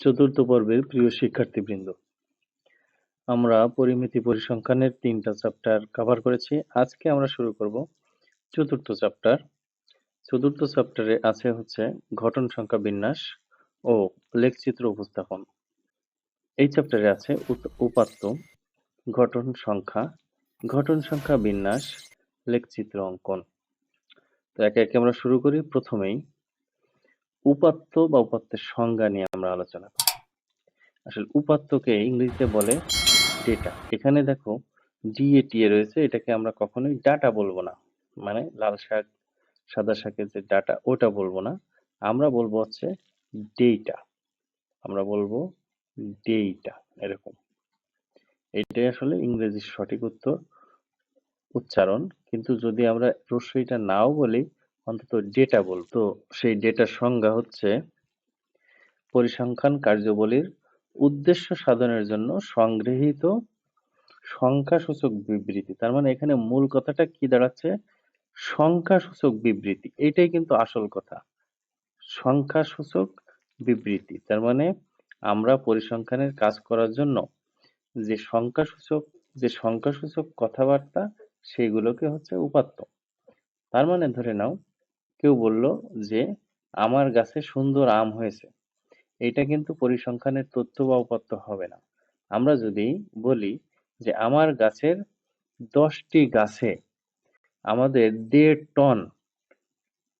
চতুর্থ পর্বের প্রিয় শিক্ষার্থীবৃন্দ, আমরা পরিমিতি পরিসংখ্যানের তিনটা চ্যাপ্টার কভার করেছি। আজকে আমরা শুরু করব চতুর্থ চ্যাপ্টার চতুর্থ চ্যাপ্টারে আছে হচ্ছে ঘটন সংখ্যা বিন্যাস ও লেখচিত্র উপস্থাপন। এই চ্যাপ্টারে আছে উপাত্ত, ঘটন সংখ্যা ঘটন সংখ্যা বিন্যাস, লেখচিত্র অঙ্কন। তো একে একে আমরা শুরু করি। প্রথমেই উপাত্ত বা উপাত্তের সংজ্ঞা নিয়ে আমরা আলোচনা করি। আসলে উপাত্তকে ইংরেজিতে বলে ডেটা এখানে দেখো ডিএটিএ রয়েছে, এটাকে আমরা কখনোই ডাটা বলব না। মানে লাল শাক, সাদা শাকের যে ডাটা ওটা বলব না। আমরা বলব হচ্ছে ডেটা আমরা বলব ডেটা এরকম। এটাই আসলে ইংরেজির সঠিক উত্তর, উচ্চারণ। কিন্তু যদি আমরা রস্যইটা নাও বলি, অন্তত ডেটা বলতো সেই ডেটার সংজ্ঞা হচ্ছে পরিসংখ্যান কার্যাবলীর উদ্দেশ্য সাধনের জন্য সংগৃহীত সংখ্যাসূচক বিবৃতি। তার মানে এখানে মূল কথাটা কি দাঁড়াচ্ছে? সংখ্যাসূচক বিবৃতি। এটাই কিন্তু আসল কথা। সংখ্যাসূচক বিবৃতি। তার মানে আমরা পরিসংখ্যানের কাজ করার জন্য যে সংখ্যাসূচক যে সংখ্যাসূচক কথাবার্তা সেগুলোকে হচ্ছে উপাত্ত। তার মানে ধরে নাও, কেউ বলল যে, আমার গাছে সুন্দর আম হয়েছে। এটা কিন্তু পরিসংখ্যানের তথ্য বা উপাত্ত হবে না। আমরা যদি বলি যে আমার গাছের দশটি গাছে আমাদের দেড় টন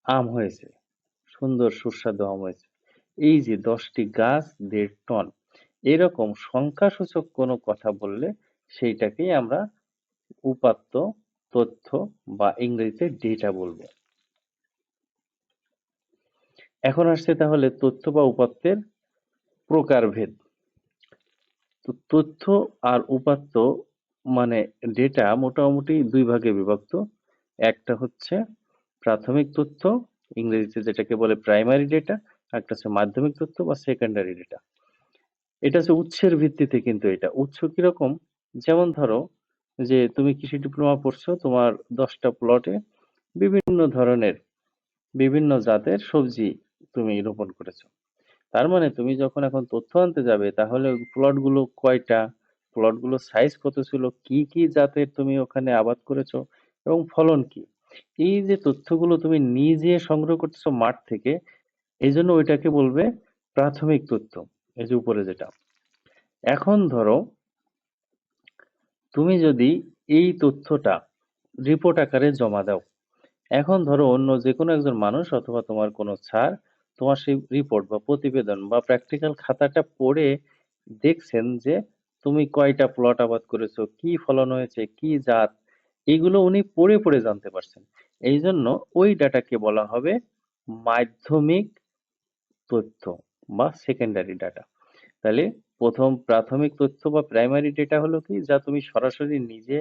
আম হয়েছে, সুন্দর সুস্বাদু আম হয়েছে। এই যে দশটি গাছ দেড় টন, এরকম সংখ্যাসূচক কোনো কথা বললে সেইটাকেই আমরা উপাত্ত তথ্য বা ইংরেজিতে ডেটা বলব। এখন আসছে তাহলে তথ্য বা উপাত্তের প্রকারভেদ। তো তথ্য আর উপাত্ত মানে ডেটা মোটামুটি দুই ভাগে বিভক্ত। একটা হচ্ছে প্রাথমিক তথ্য, ইংরেজিতে যেটাকে বলে প্রাইমারি ডেটা একটা হচ্ছে মাধ্যমিক তথ্য বা সেকেন্ডারি ডেটা এটা হচ্ছে উৎসের ভিত্তিতে কিন্তু এটা। উৎস কীরকম? যেমন ধরো যে তুমি কৃষি ডিপ্লোমা পড়ছো, তোমার দশটা প্লটে বিভিন্ন ধরনের, বিভিন্ন জাতের সবজি তুমি রোপণ করেছ। তার মানে তুমি যখন এখন তথ্য আনতে যাবে, তাহলে প্লটগুলো কয়টা? প্লটগুলো সাইজ কত ছিল? কি কি জাতের তুমি ওখানে আবাদ করেছ? এবং ফলন কি? এই যে তথ্যগুলো তুমি নিজে সংগ্রহ করতেছো মাঠ থেকে এই জন্য ওইটাকে বলবে প্রাথমিক তথ্য, এই যে উপরে যেটা। এখন ধরো, তুমি যদি এই তথ্যটা রিপোর্ট আকারে জমা দাও, এখন ধরো অন্য যে কোনো একজন মানুষ অথবা তোমার কোনো স্যার তোমার সেই রিপোর্ট বা প্রতিবেদন বা প্র্যাকটিক্যাল খাতাটা পড়ে দেখছেন যে তুমি কয়টা প্লট আবাদ করেছ, কি ফলন হয়েছে, কি জাত, এগুলো উনি পড়ে পড়ে জানতে পারছেন। এই জন্য ওই ডাটাকে বলা হবে মাধ্যমিক তথ্য বা সেকেন্ডারি ডাটা তাহলে প্রথম প্রাথমিক তথ্য বা প্রাইমারি ডেটা হলো কি? যা তুমি সরাসরি নিজে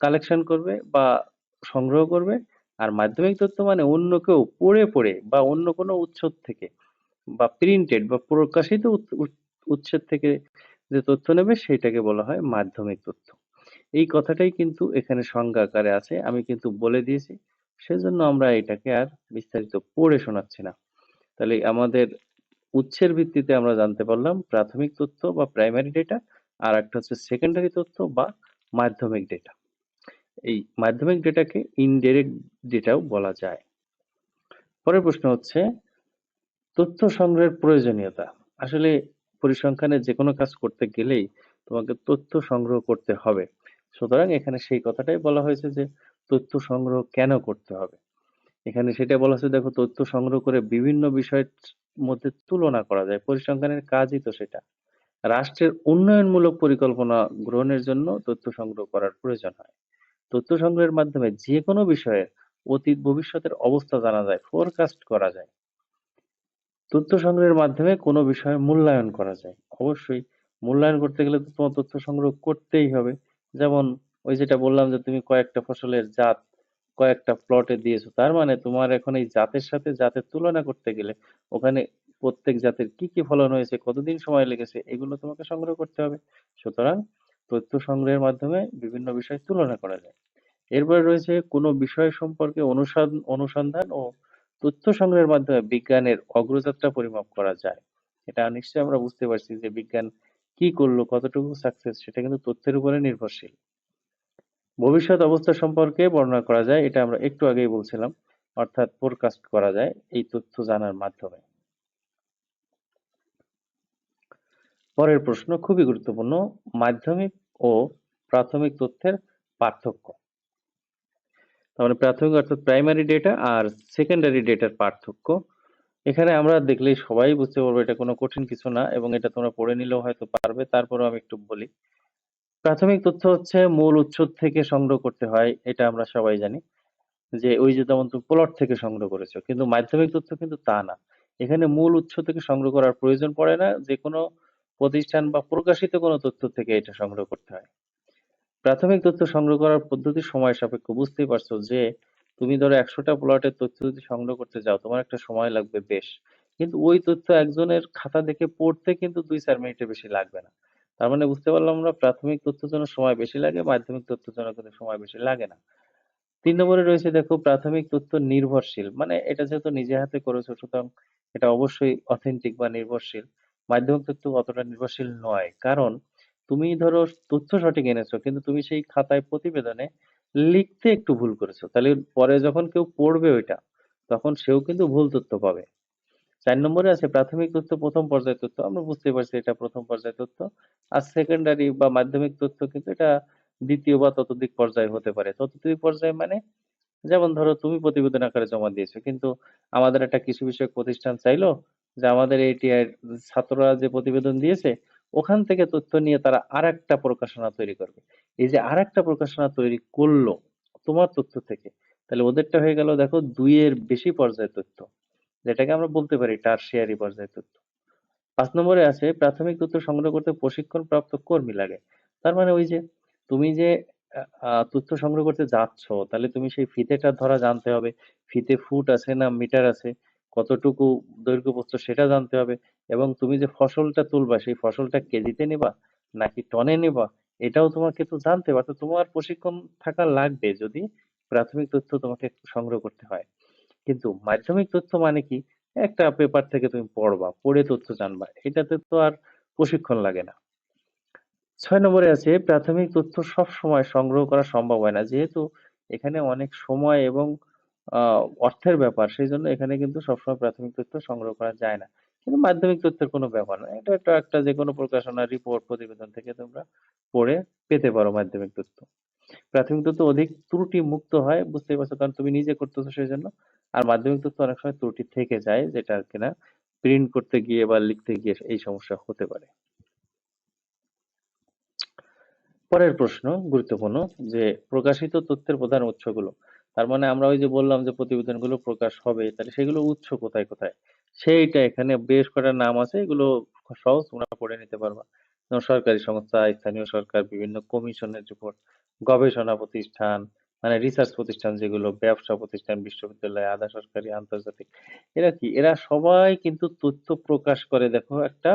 কালেকশন করবে বা সংগ্রহ করবে আর মাধ্যমিক তথ্য মানে অন্য কেউ পড়ে পড়ে বা অন্য কোনো উৎস থেকে বা প্রিন্টেড বা প্রকাশিত উৎসের থেকে যে তথ্য নেবে সেটাকে বলা হয় মাধ্যমিক তথ্য। এই কথাটাই কিন্তু এখানে সংজ্ঞা আকারে আছে, আমি কিন্তু বলে দিয়েছি। সেজন্য আমরা এটাকে আর বিস্তারিত পড়ে শোনাচ্ছি না। তাহলে আমাদের উৎসের ভিত্তিতে আমরা জানতে পারলাম প্রাথমিক তথ্য বা প্রাইমারি ডেটা আর একটা হচ্ছে সেকেন্ডারি তথ্য বা মাধ্যমিক ডেটা এই মাধ্যমিক ডেটাকে ইনডিরেক্ট ডেটাও বলা যায়। পরের প্রশ্ন হচ্ছে, তথ্য সংগ্রহের প্রয়োজনীয়তা। আসলে পরিসংখ্যানে যে কোনো কাজ করতে গেলেই তোমাকে তথ্য সংগ্রহ করতে হবে। সুতরাং এখানে সেই কথাটাই বলা হয়েছে যে, তথ্য সংগ্রহ কেন করতে হবে? এখানে সেটা বলা হয়েছে, দেখো, তথ্য সংগ্রহ করে বিভিন্ন বিষয়ের মধ্যে তুলনা করা যায়। পরিসংখ্যানের কাজই তো সেটা। রাষ্ট্রের উন্নয়নমূলক পরিকল্পনা গ্রহণের জন্য তথ্য সংগ্রহ করার প্রয়োজন হয়। তথ্য সংগ্রহের মাধ্যমে যে কোনো বিষয়ে অতীত, ভবিষ্যতের অবস্থা জানা যায় ফোরকাস্ট করা যায়। তথ্য সংগ্রহের মাধ্যমে কোনো বিষয়ে মূল্যায়ন করা যায়। অবশ্যই মূল্যায়ন করতে গেলে তো তোমার তথ্য সংগ্রহ করতেই হবে। যেমন ওই যেটা বললাম যে তুমি কয়েকটা ফসলের জাত, কয়েকটা প্লটে দিয়েছ, তার মানে তোমার এখন এই জাতের সাথে জাতের তুলনা করতে গেলে ওখানে প্রত্যেক জাতের কি কি ফলন হয়েছে, কতদিন সময় লেগেছে, এগুলো তোমাকে সংগ্রহ করতে হবে। সুতরাং তথ্য সংগ্রহের মাধ্যমে বিভিন্ন বিষয় তুলনা করা যায়। এরপরে রয়েছে কোনো বিষয় সম্পর্কে অনুসন্ধান ও তথ্য সংগ্রহের মাধ্যমে বিজ্ঞানের অগ্রযাত্রা পরিমাপ করা যায়। এটা নিশ্চয়ই আমরা বুঝতে পারছি যে বিজ্ঞান কি করল, কতটুকু সাকসেস সেটা কিন্তু তথ্যের উপরে নির্ভরশীল। ভবিষ্যৎ অবস্থা সম্পর্কে বর্ণনা করা যায়, এটা আমরা একটু আগেই বলছিলাম, অর্থাৎ ফোরকাস্ট করা যায় এই তথ্য জানার মাধ্যমে। পরের প্রশ্ন খুবই গুরুত্বপূর্ণ, মাধ্যমিক ও প্রাথমিক তথ্যের পার্থক্য। তাহলে প্রাথমিক অর্থাৎ প্রাইমারি ডেটা আর সেকেন্ডারি ডেটার পার্থক্য। এখানে আমরা দেখলেই সবাই বুঝতে পারব এটা কোনো কঠিন কিছু না এবং এটা তোমরা পড়ে নিলেও হয়তো পারবে, তারপরেও আমি একটু বলি। প্রাথমিক তথ্য হচ্ছে মূল উৎস থেকে সংগ্রহ করতে হয়, এটা আমরা সবাই জানি। যে ওই যে যেমন তুমি প্লট থেকে সংগ্রহ করেছ, কিন্তু মাধ্যমিক তথ্য কিন্তু তা না। এখানে মূল উৎস থেকে সংগ্রহ করার প্রয়োজন পড়ে না যে কোনো প্রতিষ্ঠান বা প্রকাশিত কোনো তথ্য থেকে এটা সংগ্রহ করতে হয়। প্রাথমিক তথ্য সংগ্রহ করার পদ্ধতি সময় সাপেক্ষ। বুঝতেই পারছ যে তুমি ধরো একশোটা প্লটের তথ্য যদি সংগ্রহ করতে যাও, তোমার একটা সময় লাগবে বেশ। কিন্তু ওই তথ্য একজনের খাতা দেখে পড়তে কিন্তু দুই, চার মিনিটের বেশি লাগবে না। তার মানে বুঝতে পারলাম আমরা, প্রাথমিক তথ্যের জন্য সময় বেশি লাগে, মাধ্যমিক তথ্যের জন্য কিন্তু সময় বেশি লাগে না। তিন নম্বরে রয়েছে দেখো, প্রাথমিক তথ্য নির্ভরশীল। মানে এটা যেহেতু নিজে হাতে করেছ, সুতরাং এটা অবশ্যই অথেন্টিক বা নির্ভরশীল। মাধ্যমিক তথ্য অতটা নির্ভরশীল নয়। কারণ তুমি ধরো তথ্য সঠিক এনেছো, কিন্তু তুমি সেই খাতায় প্রতিবেদনে লিখতে একটু ভুল করেছ। তাহলে পরে যখন কেউ পড়বে ওইটা, তখন সেও কিন্তু ভুল তথ্য পাবে। চার নম্বরে আছে প্রাথমিক তথ্য, প্রথম পর্যায়ের তথ্য। আমরা বুঝতে পারছি এটা প্রথম পর্যায়ের তথ্য। আর সেকেন্ডারি বা মাধ্যমিক তথ্য কিন্তু এটা দ্বিতীয় বা ততোধিক পর্যায়ে হতে পারে। ততোধিক পর্যায়ে মানে যেমন ধরো তুমি প্রতিবেদন আকারে জমা দিয়েছ, কিন্তু আমাদের একটা কৃষি বিষয়ক প্রতিষ্ঠান চাইলো যে আমাদের এটিআই ছাত্ররা যে প্রতিবেদন দিয়েছে, ওখান থেকে তথ্য নিয়ে তারা আর একটা প্রকাশনা তৈরি করবে। এই যে আর একটা প্রকাশনা তৈরি করল তোমার তথ্য থেকে, তাহলে ওদেরটা হয়ে গেল দেখো দুইয়ের বেশি পর্যায়ের তথ্য, যেটাকে আমরা বলতে পারি টারশিয়ারি পর্যায়ের তথ্য। পাঁচ নম্বরে আছে প্রাথমিক তথ্য সংগ্রহ করতে প্রশিক্ষণ প্রাপ্ত কর্মী লাগে। তার মানে ওই যে তুমি যে আহ, তথ্য সংগ্রহ করতে যাচ্ছ তাহলে তুমি সেই ফিতেটা ধরা জানতে হবে। ফিতে ফুট আছে না মিটার আছে কতটুকু দৈর্ঘ্য প্রস্থ সেটা জানতে হবে। এবং তুমি যে ফসলটা তুলবা সেই ফসলটা কেজিতে নিবা নাকি টনে নিবা এটাও তোমাকে তো জানতে হবে। তোমার প্রশিক্ষণ থাকা লাগবে যদি প্রাথমিক তথ্য তোমাকে সংগ্রহ করতে হয়। কিন্তু মাধ্যমিক তথ্য মানে কি? একটা পেপার থেকে তুমি পড়বা পড়ে তথ্য জানবা। এটাতে তো আর প্রশিক্ষণ লাগে না। ছয় নম্বরে আছে, প্রাথমিক তথ্য সব সময় সংগ্রহ করা সম্ভব হয় না। যেহেতু এখানে অনেক সময় এবং অর্থের ব্যাপার, সেই জন্য এখানে কিন্তু সবসময় প্রাথমিক তথ্য সংগ্রহ করা যায় না। কিন্তু মাধ্যমিক তথ্যের কোনো ব্যাপার না। এটা একটা একটা যে কোনো প্রকাশনা রিপোর্ট প্রতিবেদন থেকে তোমরা পড়ে পেতে পারো মাধ্যমিক তথ্য। প্রাথমিক তথ্য অধিক ত্রুটি মুক্ত হয়, বুঝতেই পারছ? কারণ তুমি নিজে করতেছো সেই জন্য আর মাধ্যমিক তথ্য অনেক সময় ত্রুটি থেকে যায়, যেটা কিনা প্রিন্ট করতে গিয়ে বা লিখতে গিয়ে এই সমস্যা হতে পারে। পরের প্রশ্ন গুরুত্বপূর্ণ যে প্রকাশিত তথ্যের প্রধান উৎসগুলো। তার মানে আমরা ওই যে বললাম যে প্রতিবেদনগুলো প্রকাশ হবে, তাহলে সেগুলো উৎস কোথায় কোথায়? সেইটা এখানে বেশ কটা নাম আছে, এগুলো সহজ তোমরা পড়ে নিতে পারবা। যেমন সরকারি সংস্থা, স্থানীয় সরকার, বিভিন্ন কমিশনের রিপোর্ট, গবেষণা প্রতিষ্ঠান মানে রিসার্চ প্রতিষ্ঠান যেগুলো, ব্যবসা প্রতিষ্ঠান, বিশ্ববিদ্যালয়, আধা সরকারি, আন্তর্জাতিক। এরা কি? এরা সবাই কিন্তু তথ্য প্রকাশ করে, দেখো একটা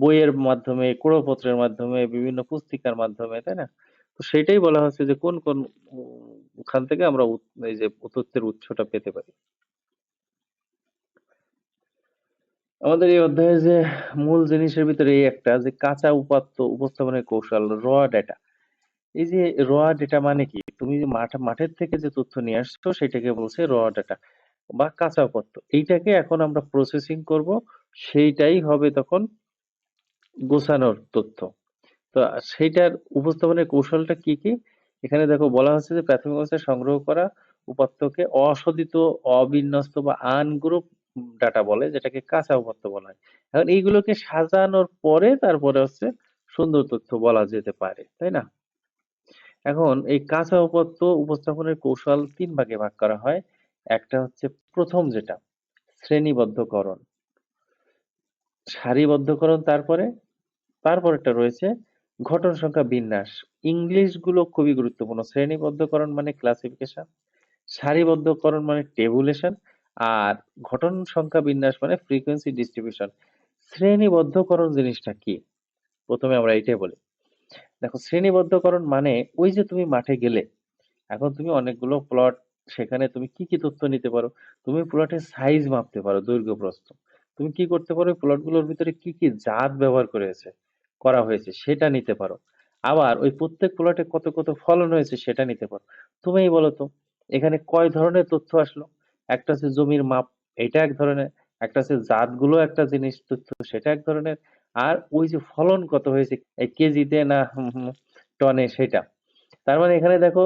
বইয়ের মাধ্যমে, কুড়োপত্রের মাধ্যমে, বিভিন্ন পুস্তিকার মাধ্যমে, তাই না? তো সেটাই বলা হচ্ছে যে কোন কোন ওখান থেকে আমরা এই যে তথ্যের উৎসটা পেতে পারি। আমাদের এই অধ্যায়ে যে মূল জিনিসের ভিতরে এই একটা যে কাঁচা উপাত্ত উপস্থাপনের কৌশল র ডেটা এই যে র ডেটা মানে কি? তুমি যে মাঠ, মাঠের থেকে যে তথ্য নিয়ে আসছো, সেটাকে বলছে র ডেটা বা কাঁচা উপাত্ত। এইটাকে এখন আমরা প্রসেসিং করব, সেইটাই হবে তখন গোছানোর তথ্য। তো সেইটার উপস্থাপনের কৌশলটা কি কি? এখানে দেখো বলা হচ্ছে যে প্রাথমিক অবস্থায় সংগ্রহ করা উপাত্তকে অশোধিত, অবিন্যস্ত বা আনগ্রুপ ডাটা বলে, যেটাকে কাঁচা উপাত্ত বলা হয়। এখন এইগুলোকে সাজানোর পরে তারপরে হচ্ছে সুন্দর তথ্য বলা যেতে পারে, তাই না? এখন এই কাঁচা উপাত্ত উপস্থাপনের কৌশল তিন ভাগে ভাগ করা হয়। একটা হচ্ছে প্রথম যেটা, শ্রেণীবদ্ধকরণ। সারিবদ্ধকরণ তারপরে তারপরেরটা রয়েছে ঘটন সংখ্যা বিন্যাস। ইংলিশগুলো খুবই গুরুত্বপূর্ণ। শ্রেণীবদ্ধকরণ মানে ক্লাসিফিকেশন সারিবদ্ধকরণ মানে টেবুলেশন আর ঘটন সংখ্যা বিন্যাস মানে ফ্রিকোয়েন্সি ডিস্ট্রিবিউশন শ্রেণীবদ্ধকরণ জিনিসটা কি? প্রথমে আমরা এটাই বলি। দেখো, শ্রেণীবদ্ধকরণ মানে ওই যে তুমি মাঠে গেলে, এখন তুমি অনেকগুলো প্লট সেখানে তুমি কি কি তথ্য নিতে পারো? তুমি প্লটের সাইজ মাপতে পারো, দৈর্ঘ্য প্রস্থ। তুমি কি করতে পারো? প্লটগুলোর ভিতরে কি কি জাত ব্যবহার করেছে? করা হয়েছে, সেটা নিতে পারো। আবার ওই প্রত্যেক প্লটে কত কত ফলন হয়েছে, সেটা নিতে পারো। তুমিই বলো তো, এখানে কয় ধরনের তথ্য আসলো? একটা হচ্ছে জমির মাপ, এটা এক ধরনের, একটা হচ্ছে জাতগুলো একটা জিনিস তথ্য, সেটা এক ধরনের, আর ওই যে ফলন কত হয়েছে কেজিতে না টনে সেটা। তার মানে এখানে দেখো,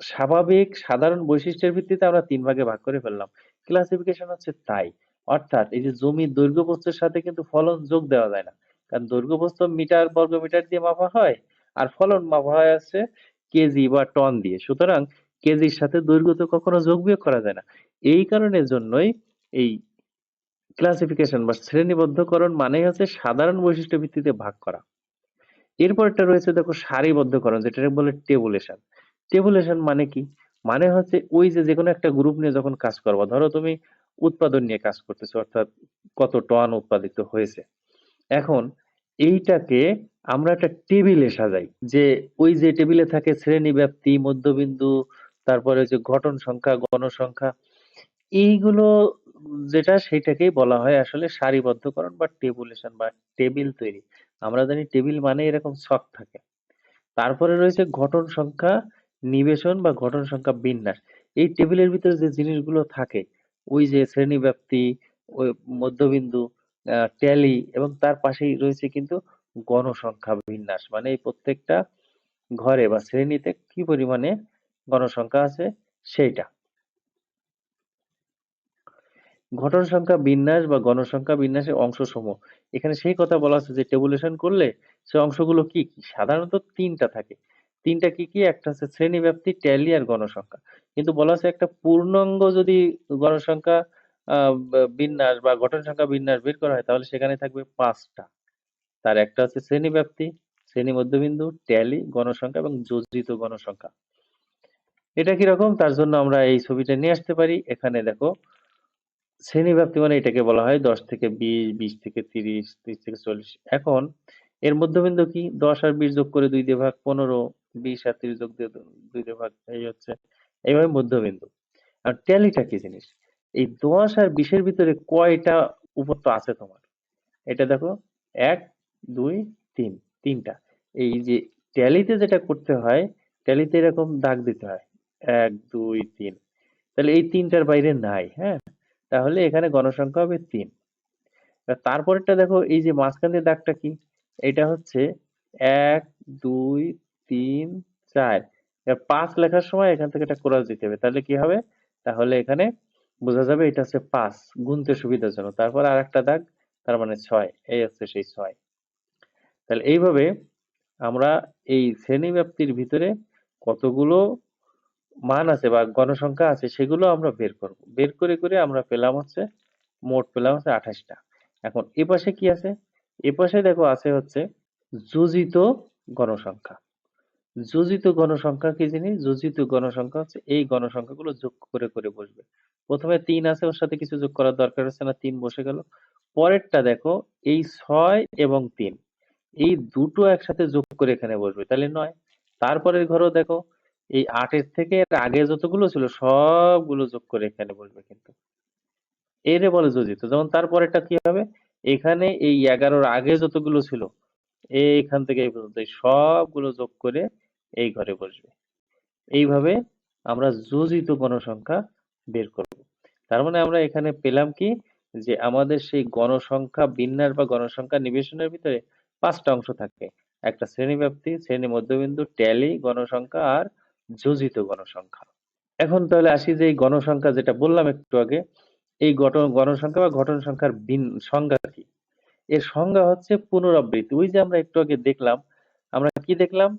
স্বাভাবিক সাধারণ বৈশিষ্ট্যের ভিত্তিতে আমরা তিন ভাগে ভাগ করে ফেললাম। ক্লাসিফিকেশন হচ্ছে তাই। অর্থাৎ এই যে জমির দৈর্ঘ্য প্রস্থের সাথে কিন্তু ফলন যোগ দেওয়া যায় না। কারণ দৈর্ঘ্য প্রস্থ মিটার বর্গ মিটার দিয়ে মাপা হয় আর ফলন মাপা হয় আছে কেজি বা টন দিয়ে। সুতরাং কেজির সাথে দৈর্ঘ্য তো কখনো যোগ বিয়োগ করা যায় না। এই কারণের জন্যই এই ক্লাসিফিকেশন বা শ্রেণীবদ্ধকরণ মানেই হচ্ছে সাধারণ বৈশিষ্ট্য ভিত্তিতে ভাগ করা। এরপরটা রয়েছে দেখো সারিবদ্ধকরণ যেটা বলে টেবুলেশন। টেবুলেশন মানে কি? মানে হচ্ছে ওই যে যে কোনো একটা গ্রুপ নিয়ে যখন কাজ করবা, ধরো তুমি উৎপাদন নিয়ে কাজ করতেছো, অর্থাৎ কত টন উৎপাদিত হয়েছে। এখন এইটাকে আমরা একটা টেবিলে সাজাই। যে ওই যে টেবিলে থাকে শ্রেণি ব্যাপ্তি, মধ্যবিন্দু, তারপরে যে ঘটন সংখ্যা গণসংখ্যা এইগুলো যেটা সেটাকেই বলা হয় আসলে সারিবদ্ধকরণ বা টেবুলেশন বা টেবিল তৈরি। আমরা জানি টেবিল মানে এরকম ছক থাকে। তারপরে রয়েছে ঘটন সংখ্যা, নিবেশন বা ঘটন সংখ্যা বিন্যাস। এই টেবিলের ভিতরে যে জিনিসগুলো থাকে, ওই যে শ্রেণি ব্যাপ্তি, ওই মধ্যবিন্দু ট্যালি এবং তার পাশেই রয়েছে কিন্তু গণসংখ্যা বিন্যাস। মানে এই প্রত্যেকটা ঘরে বা শ্রেণীতে কি পরিমাণে গণসংখ্যা আছে সেইটা। ঘটন সংখ্যা বিন্যাস বা গণসংখ্যা বিন্যাসের অংশসমূহ। এখানে সেই কথা বলা আছে যে টেবুলেশন করলে সে অংশগুলো কি কি? সাধারণত তিনটা থাকে। তিনটা কি কি? একটা হচ্ছে শ্রেণি ব্যাপ্তি ট্যালি আর গণসংখ্যা। কিন্তু বলা আছে একটা পূর্ণাঙ্গ যদি গণসংখ্যা বিন্যাস বা গঠন সংখ্যা বিন্যাস বের করা হয়, তাহলে সেখানে থাকবে পাঁচটা। তার একটা হচ্ছে শ্রেণি ব্যাপ্তি, শ্রেণি মধ্যবিন্দু, ট্যালি, গণসংখ্যা এবং যোজিত গণসংখ্যা। এটা কীরকম তার জন্য আমরা এই ছবিটা নিয়ে আসতে পারি। এখানে দেখো, শ্রেণি ব্যাপ্তি মানে এটাকে বলা হয় দশ থেকে বিশ বিশ থেকে তিরিশ তিরিশ থেকে চল্লিশ। এখন, এর মধ্যবিন্দু কি? দশ আর বিশ যোগ করে দুই দিয়ে ভাগ পনেরো, বিশ আর তিরিশ যোগ দিয়ে দুই দিয়ে ভাগ এই হচ্ছে, এইভাবে মধ্যবিন্দু। আর ট্যালিটা কি জিনিস? এই দশ আর বিশের ভিতরে কয়টা উপত্য আছে তোমার? এটা দেখো, এক, দুই, তিন, তিনটা। এই যে ট্যালিতে যেটা করতে হয়, ট্যালিতে এরকম দাগ দিতে হয়। এক, দুই, তিন। তাহলে এই তিনটার বাইরে নাই হ্যাঁ? তাহলে এখানে গণসংখ্যা হবে তিন। তারপরেরটা দেখো, এই যে মাঝখান দিয়ে দাগটা কি? এটা হচ্ছে এক, দুই, তিন, চার। পাঁচ লেখার সময় এখান থেকে এটা ক্রস দিতে হবে। তাহলে কি হবে? তাহলে এখানে বোঝা যাবে এটা হচ্ছে পাঁচ, গুনতে সুবিধার জন্য। তারপর আর একটা দাগ, তার মানে ছয়, এই হচ্ছে সেই ছয়। তাহলে এইভাবে আমরা এই শ্রেণি ব্যাপ্তির ভিতরে কতগুলো মান আছে বা গণসংখ্যা আছে সেগুলো আমরা বের করব। বের করে করে আমরা পেলাম হচ্ছে, মোট পেলাম হচ্ছে আঠাশটা। এখন এ পাশে কি আছে? এ পাশে দেখো আছে হচ্ছে, যোজিত গণসংখ্যা। যোজিত গণসংখ্যা কি জিনিস? যোজিত গণসংখ্যা হচ্ছে এই গণসংখ্যাগুলো যোগ করে করে বসবে। প্রথমে তিন আছে, ওর সাথে কিছু যোগ করার দরকার হচ্ছে না, তিন বসে গেল। পরেরটা দেখো, এই ছয় এবং তিন, এই দুটো একসাথে যোগ করে এখানে বসবে, তাহলে নয়। তারপরের ঘরও দেখো, এই আটের থেকে আগে যতগুলো ছিল, সবগুলো যোগ করে এখানে বসবে কিন্তু। এরে বলে যোজিত, যেমন তারপরেরটা কি হবে? এখানে এই এগারোর আগে যতগুলো ছিল এইখান থেকে এই পর্যন্ত সবগুলো যোগ করে এই ঘরে বসবে। এইভাবে আমরা যোজিত গণসংখ্যা বের করব। তার মানে আমরা এখানে পেলাম কি? যে আমাদের সেই গণসংখ্যা বিন্যাস বা গণসংখ্যা নিবেশনের ভিতরে পাঁচটা অংশ থাকে। একটা শ্রেণি ব্যাপ্তি শ্রেণি মধ্যবিন্দু, ট্যালি, গণসংখ্যা আর যোজিত গণসংখ্যা। এখন তাহলে আসি যে এই গণসংখ্যা যেটা বললাম একটু আগে, এই গঠন গণসংখ্যা বা ঘটন সংখ্যার সংজ্ঞা কি? এর সংজ্ঞা হচ্ছে পুনরাবৃত্তি। ওই যে আমরা একটু আগে দেখলাম, আমরা কি দেখলাম?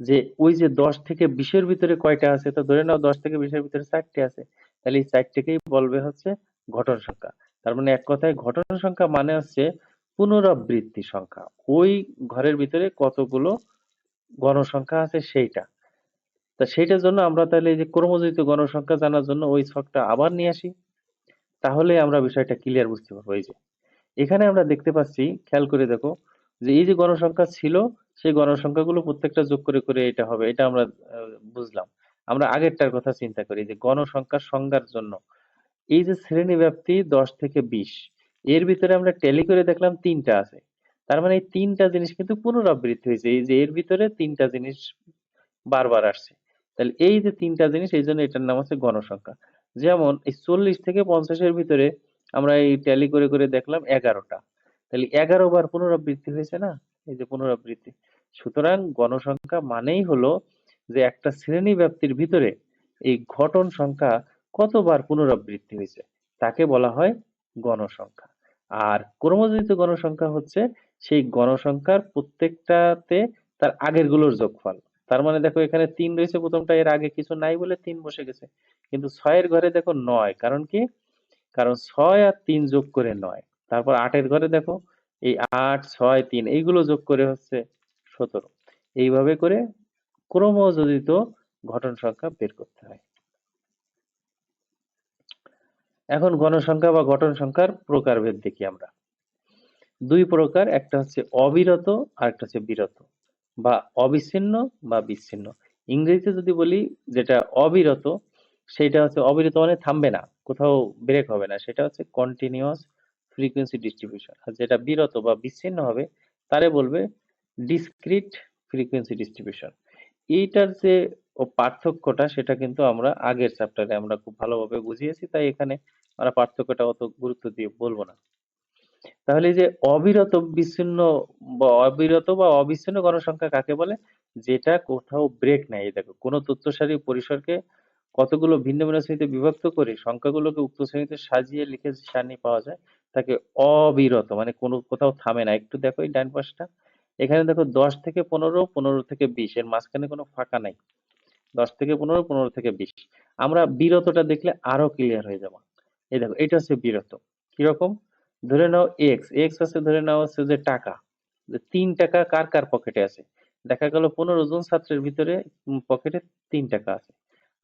যে ওই যে দশ থেকে বিশের ভিতরে কয়টা আছে? তো ধরে নাও দশ থেকে বিশের ভিতরে চারটে আছে। তাহলে এই চারটেকেই বলবে হচ্ছে ঘটন সংখ্যা। তার মানে এক কথায় ঘটন সংখ্যা মানে হচ্ছে পুনরাবৃত্তি সংখ্যা। ওই ঘরের ভিতরে কতগুলো গণসংখ্যা আছে সেইটা। তা সেইটার জন্য আমরা তাহলে এই যে ক্রমযোজিত গণসংখ্যা জানার জন্য ওই ছকটা আবার নিয়ে আসি। তাহলে আমরা বিষয়টা ক্লিয়ার বুঝতে পারব। এই যে এখানে আমরা দেখতে পাচ্ছি, খেয়াল করে দেখো, যে এই যে গণসংখ্যা ছিল, সেই গণসংখ্যাগুলো প্রত্যেকটা যোগ করে করে এটা হবে, এটা আমরা বুঝলাম। আমরা আগেরটার কথা চিন্তা করি, যে গণসংখ্যার সংজ্ঞার জন্য। এই যে শ্রেণি ব্যাপ্তি দশ থেকে বিশ, এর ভিতরে আমরা ট্যালি করে দেখলাম তিনটা আছে। তার মানে এই তিনটা জিনিস কিন্তু পুনরাবৃত্তি হয়েছে, এই যে এর ভিতরে তিনটা জিনিস বারবার আসছে। তাহলে এই যে তিনটা জিনিস, এই জন্য এটার নাম হচ্ছে গণসংখ্যা। যেমন এই চল্লিশ থেকে পঞ্চাশের ভিতরে আমরা এই ট্যালি করে করে দেখলাম এগারোটা। তাহলে এগারো বার পুনরাবৃত্তি হয়েছে না? এই যে পুনরাবৃত্তি। সুতরাং গণসংখ্যা মানেই হলো যে একটা শ্রেণি ব্যাপ্তির ভিতরে এই ঘটন সংখ্যা কতবার পুনরাবৃত্তি হয়েছে? তাকে বলা হয় গণসংখ্যা। আর ক্রমযোজিত গণসংখ্যা হচ্ছে সেই গণসংখ্যার প্রত্যেকটাতে তার আগেরগুলোর যোগফল। তার মানে দেখো এখানে তিন রয়েছে, প্রথমটা এর আগে কিছু নাই বলে তিন বসে গেছে। কিন্তু ছয়ের ঘরে দেখো নয়, কারণ কি? কারণ ছয় আর তিন যোগ করে নয়। তারপর আটের ঘরে দেখো, এই আট, ছয়, তিন, এইগুলো যোগ করে হচ্ছে সতেরো। এইভাবে করে ক্রমযোজিত ঘটন সংখ্যা বের করতে হয়। এখন গণসংখ্যা বা ঘটন সংখ্যার প্রকারভেদ দেখি আমরা। দুই প্রকার, একটা হচ্ছে অবিরত আর একটা হচ্ছে বিরত। বা অবিচ্ছিন্ন বা বিচ্ছিন্ন। ইংরেজিতে যদি বলি যেটা অবিরত সেটা হচ্ছে অবিরত মানে থামবে না, কোথাও ব্রেক হবে না। সেটা হচ্ছে কন্টিনিউয়াস ফ্রিকোয়েন্সি ডিস্ট্রিবিউশন আর যেটা বিরত বা বিচ্ছিন্ন হবে, তারে বলবে ডিসক্রিট ফ্রিকোয়েন্সি ডিস্ট্রিবিউশন এইটার যে পার্থক্যটা, সেটা কিন্তু আমরা আগের চ্যাপ্টারে আমরা খুব ভালোভাবে বুঝিয়েছি, তাই এখানে আমরা পার্থক্যটা অত গুরুত্ব দিয়ে বলব না। তাহলে যে অবিরত, বিচ্ছিন্ন বা অবিরত বা অবিচ্ছিন্ন গণসংখ্যা কাকে বলে? যেটা কোথাও ব্রেক এই দেখো, কোনো তথ্য সারি পরিসরকে কতগুলো ভিন্ন ভিন্ন শ্রেণীতে বিভক্ত করে সংখ্যাগুলোকে উক্ত শ্রেণীতে সাজিয়ে লিখে সারণী পাওয়া যায়, তাকে অবিরত মানে কোনো কোথাও থামে না। একটু দেখো এই ডান পাশটা। এখানে দেখো দশ থেকে পনেরো পনেরো থেকে বিশ, এর মাঝখানে কোনো ফাঁকা নাই। দশ থেকে পনেরো পনেরো থেকে বিশ। আমরা বিরতটা দেখলে আরও ক্লিয়ার হয়ে যাব। এই দেখো, এটা হচ্ছে বিরত। কীরকম? ধরে নাও এক্স এক্স আছে, ধরে নাও হচ্ছে যে টাকা। যে তিন টাকা কার কার পকেটে আছে? দেখা গেল পনেরো জন ছাত্রের ভিতরে পকেটে তিন টাকা আছে।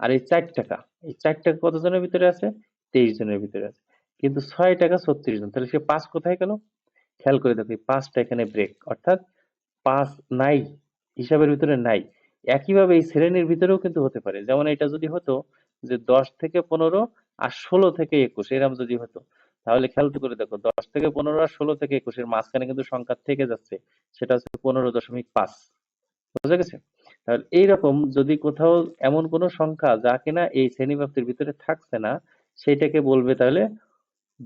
আর এই চার টাকা, এই চার টাকা কত জনের ভিতরে আছে? তেইশ জনের ভিতরে আছে। কিন্তু ছয় টাকা ছত্রিশ জন, তাহলে সে পাঁচ কোথায় গেল খেয়াল করে দেখো পাঁচটা এখানে ব্রেক অর্থাৎ পাঁচ নাই, হিসাবের ভিতরে নাই। একইভাবে এই শ্রেণির ভিতরেও কিন্তু হতে পারে। যেমন এটা যদি হতো যে দশ থেকে পনেরো আর ষোলো থেকে একুশ, এরম যদি হতো। তাহলে খেয়াল করে দেখো, দশ থেকে পনেরো আর ষোলো থেকে একুশের মাঝখানে কিন্তু সংখ্যা থেকে যাচ্ছে। সেটা হচ্ছে পনেরো দশমিক পাঁচ। বুঝা গেছে? তাহলে এইরকম যদি কোথাও এমন কোনো সংখ্যা যা কিনা এই শ্রেণীব্যাপ্তির ভিতরে থাকছে না সেটাকে বলবে তাহলে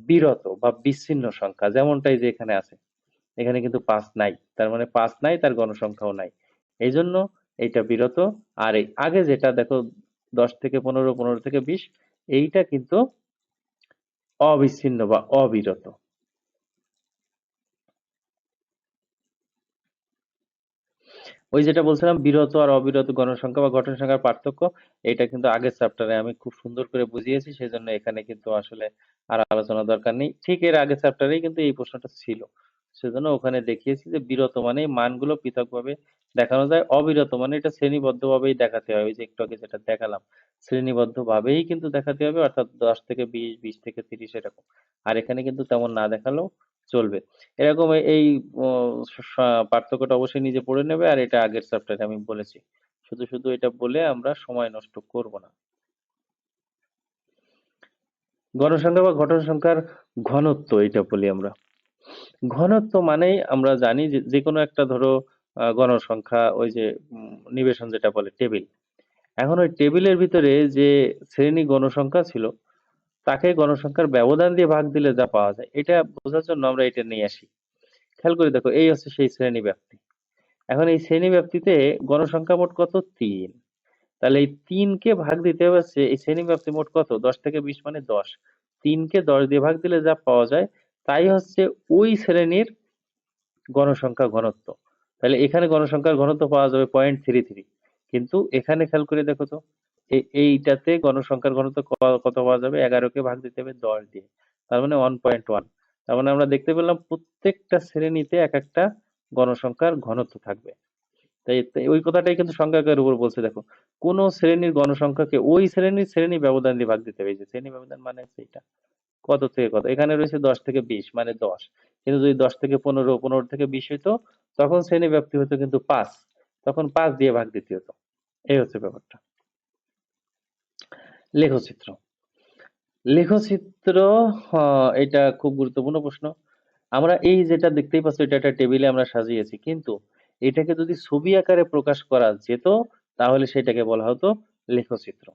বিরত বা বিচ্ছিন্ন সংখ্যা, যেমনটাই যে এখানে আছে। এখানে কিন্তু পাঁচ নাই, তার মানে পাঁচ নাই, তার গণসংখ্যাও নাই। এই জন্য এইটা বিরত। আর এই আগে যেটা, দেখো, দশ থেকে পনেরো পনেরো থেকে বিশ, এইটা কিন্তু অবিচ্ছিন্ন বা অবিরত। ওই যেটা বলছিলাম, বিরত আর অবিরত গণসংখ্যা বা গঠন সংখ্যার পার্থক্য, এটা কিন্তু আগের চ্যাপ্টারে আমি খুব সুন্দর করে বুঝিয়েছি, সেজন্য এখানে কিন্তু আসলে আর আলোচনা দরকার নেই। ঠিক এর আগের চ্যাপ্টারেই কিন্তু এই প্রশ্নটা ছিল। সেজন্য ওখানে দেখিয়েছি যে বিরত মানে মানগুলো পৃথকভাবে দেখানো যায়, অবিরত মানে এটা শ্রেণীবদ্ধভাবেই দেখাতে হবে যে একটু আগে যেটা দেখালাম, শ্রেণীবদ্ধভাবেই কিন্তু দেখাতে হবে, অর্থাৎ দশ থেকে বিশ বিশ থেকে তিরিশ এরকম। আর এখানে কিন্তু তেমন না দেখালেও চলবে। এরকম এই পার্থক্যটা অবশ্যই নিজে পড়ে নেবে আর এটা আগের চ্যাপ্টারে আমি বলেছি। শুধু শুধু এটা বলে আমরা সময় নষ্ট করব না। গণসংখ্যা বা ঘটন সংখ্যার ঘনত্ব এটা বলি আমরা। ঘনত্ব মানেই আমরা জানি যে যে কোনো একটা ধরো গণসংখ্যা, ওই যে নিবেশন যেটা বলে, টেবিল। এখন ওই টেবিলের ভিতরে যে শ্রেণি গণসংখ্যা ছিল তাকে গণসংখ্যার ব্যবধান দিয়ে ভাগ দিলে যা পাওয়া যায়, এটা বোঝার জন্য আমরা এটা নিয়ে আসি। খেয়াল করে দেখো, এই হচ্ছে সেই শ্রেণি ব্যাপ্তি এখন এই শ্রেণি ব্যাপ্তিতে গণসংখ্যা মোট কত? তিন। তাহলে এই তিনকে ভাগ দিতে হচ্ছে, এই শ্রেণি ব্যাপ্তি মোট কত? দশ থেকে বিশ মানে দশ। তিনকে দশ দিয়ে ভাগ দিলে যা পাওয়া যায়, তাই হচ্ছে ওই শ্রেণির গণসংখ্যা ঘনত্ব। তাহলে এখানে গণসংখ্যার ঘনত্ব পাওয়া যাবে পয়েন্ট থ্রি থ্রি কিন্তু এখানে খেয়াল করে দেখো তো এইটাতে গণসংখ্যার ঘনত্ব কত পাওয়া যাবে? এগারোকে ভাগ দিতে হবে দশ দিয়ে। তার মানে ওয়ান পয়েন্ট ওয়ান তার মানে আমরা দেখতে পেলাম প্রত্যেকটা শ্রেণীতে এক একটা গণসংখ্যার ঘনত্ব থাকবে। তাই ওই কথাটাই কিন্তু সংখ্যাকের উপর বলছে, দেখো। কোন শ্রেণির গণসংখ্যাকে ওই শ্রেণির শ্রেণি ব্যবধান দিয়ে ভাগ দিতে হবে। যে শ্রেণি ব্যবধান মানে সেইটা কত থেকে কত? এখানে রয়েছে দশ থেকে বিশ মানে দশ। কিন্তু যদি দশ থেকে পনেরো পনেরো থেকে বিশ হইতো, তখন শ্রেণি ব্যাপ্তি হতো কিন্তু পাঁচ। তখন পাঁচ দিয়ে ভাগ দিতে হতো। এই হচ্ছে ব্যাপারটা। লেখচিত্র লেখচিত্র এটা খুব গুরুত্বপূর্ণ প্রশ্ন। আমরা এই যেটা দেখতেই পাচ্ছি, এটা একটা টেবিলে আমরা সাজিয়েছি। কিন্তু এটাকে যদি ছবি আকারে প্রকাশ করা যেত, তাহলে সেটাকে বলা হতো লেখচিত্র।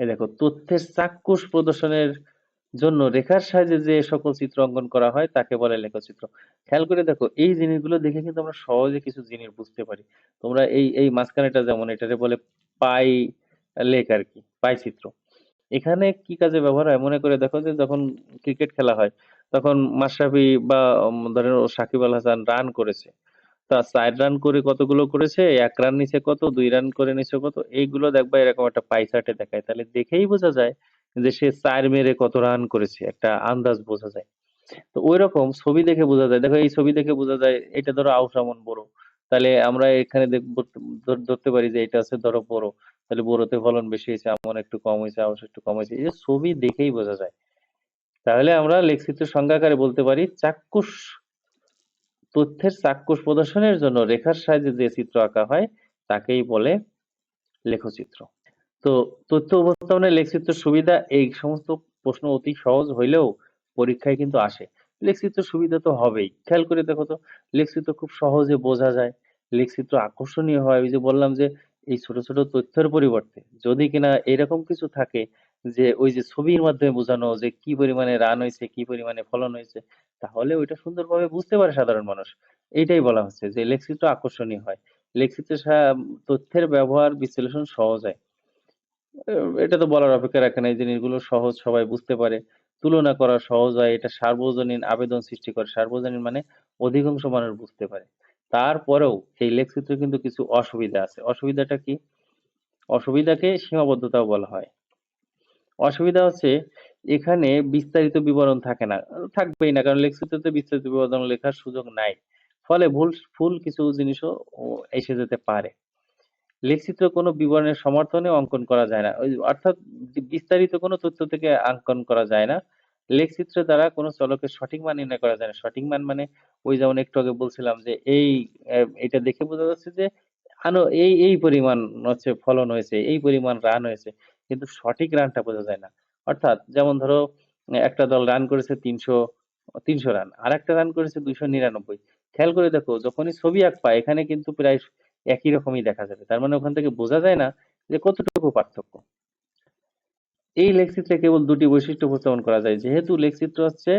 এই দেখো, তথ্যের চাক্ষুষ প্রদর্শনের জন্য রেখার সাহায্যে যে সকল চিত্র অঙ্কন করা হয়, তাকে বলে লেখচিত্র। খেয়াল করে দেখো, এই জিনিসগুলো দেখে কিন্তু আমরা সহজে কিছু জিনিস বুঝতে পারি। তোমরা এই এই মাঝখানেটা যেমন এটারে বলে পাই লেখ আরকি, পাই চিত্র। এখানে কি কাজে ব্যবহার হয় মনে করে দেখো যে যখন ক্রিকেট খেলা হয় তখন মাশরাফি বা ধরেন সাকিব আল হাসান রান করেছে। তা ৪ রান করে কতগুলো করেছে, এক রান নিছে কত, দুই রান করে নিছে কত, এইগুলো দেখবা এরকম একটা পাই চার্টে দেখায়। তাহলে দেখেই বোঝা যায় যে সে ৪ মেরে কত রান করেছে। একটা আন্দাজ বোঝা যায়। তো ঐরকম ছবি দেখে বোঝা যায়। দেখো এই ছবি দেখে বোঝা যায় এটা ধরো আউশ আমন বোরো। তাহলে আমরা এখানে ধরতে পারি যে এটা হচ্ছে ধরো বোরো। তাহলে বোরোতে ফলন বেশি হয়েছে, আমন একটু কম হয়েছে, আউশ একটু কম হয়েছে, এই যে ছবি দেখেই বোঝা যায়। তাহলে আমরা লেখচিত্রের সংজ্ঞা আকারে বলতে পারি চাক্ষুষ তথ্যের চাক্ষুষ প্রদর্শনের জন্য রেখার সাহায্যে যে চিত্র আঁকা হয়, তাকেই বলে লেখচিত্র। তো তথ্য উপস্থাপনের লেখচিত্র সুবিধা, এই সমস্ত প্রশ্ন অতি সহজ হইলেও পরীক্ষায় কিন্তু আসে। লেখচিত্রের সুবিধা তো হবেই। খেয়াল করে দেখো তো লেখচিত্র খুব সহজে বোঝা যায়। লেখচিত্র আকর্ষণীয় হয়। ওই যে বললাম যে এই ছোট, ছোট তথ্যের পরিবর্তে যদি কিনা এরকম কিছু থাকে যে ওই যে ছবির মাধ্যমে বোঝানো যে কি পরিমাণে রান হয়েছে কি পরিমাণে ফলন হয়েছে তাহলে ওইটা সুন্দরভাবে বুঝতে পারে সাধারণ মানুষ। এইটাই বলা হচ্ছে যে লেখচিত্র আকর্ষণীয় হয়। লেখচিত্রের সা তথ্যের ব্যবহার বিশ্লেষণ সহজ হয়। এটা তো বলার অপেক্ষা রাখে না। এই জিনিসগুলো সহজ সবাই বুঝতে পারে। তুলনা করা সহজ হয়। এটা সার্বজনীন আবেদন সৃষ্টি করে। সার্বজনীন মানে অধিকাংশ মানুষ বুঝতে পারে। তারপরেও এই লেখচিত্রে কিন্তু কিছু অসুবিধা আছে। অসুবিধাটা কি? অসুবিধাকে সীমাবদ্ধতাও বলা হয়। অসুবিধা হচ্ছে এখানে বিস্তারিত বিবরণ থাকে না। থাকবেই না, কারণ লেখচিত্রতে বিস্তারিত বিবরণ লেখার সুযোগ নাই। ফলে ভুল ভুল কিছু জিনিসও এসে যেতে পারে। লেখচিত্র কোনো বিবরণের সমর্থনে অঙ্কন করা যায় না। অর্থাৎ বিস্তারিত কোনো তথ্য থেকে অঙ্কন করা যায় না। লেখচিত্র দ্বারা কোনো চলকের সঠিক মান নির্ণয় করা যায় না। সঠিক মান মানে ওই যেমন একটু আগে বলছিলাম যে এই এটা দেখে বোঝা যাচ্ছে যে আনো এই, এই পরিমাণ হচ্ছে ফলন হয়েছে, এই পরিমাণ রান হয়েছে। কিন্তু সঠিক রানটা বোঝা যায় না। অর্থাৎ যেমন ধরো একটা দল রান করেছে তিনশো তিনশো রান। আর একটা রান করেছে ২৯৯। খেয়াল করে দেখো যখনই ছবি আঁকবা এখানে কিন্তু প্রায় একই রকমই দেখা যাবে। তার মানে ওখান থেকে বোঝা যায় না যে কতটুকু পার্থক্য। এই লেখচিত্রে কেবল ২ টি বৈশিষ্ট্য উপস্থাপন করা যায়। যেহেতু লেখচিত্র হচ্ছে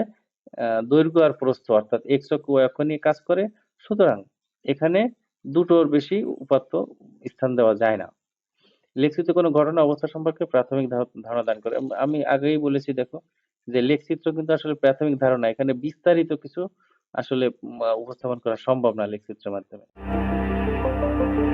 দৈর্ঘ্য আর প্রস্থ অর্থাৎ এক্স অক্ষ, ওয়াই অক্ষ নিয়ে কাজ করে। সুতরাং এখানে দুটোর বেশি উপাত্ত স্থান দেওয়া যায় না। লেখচিত্র কোনো ঘটনা অবস্থা সম্পর্কে প্রাথমিক ধারণা দান করে। আমি আগেই বলেছি দেখো যে লেখচিত্র কিন্তু আসলে প্রাথমিক ধারণা। এখানে বিস্তারিত কিছু আসলে উপস্থাপন করা সম্ভব না লেখচিত্রের মাধ্যমে। Música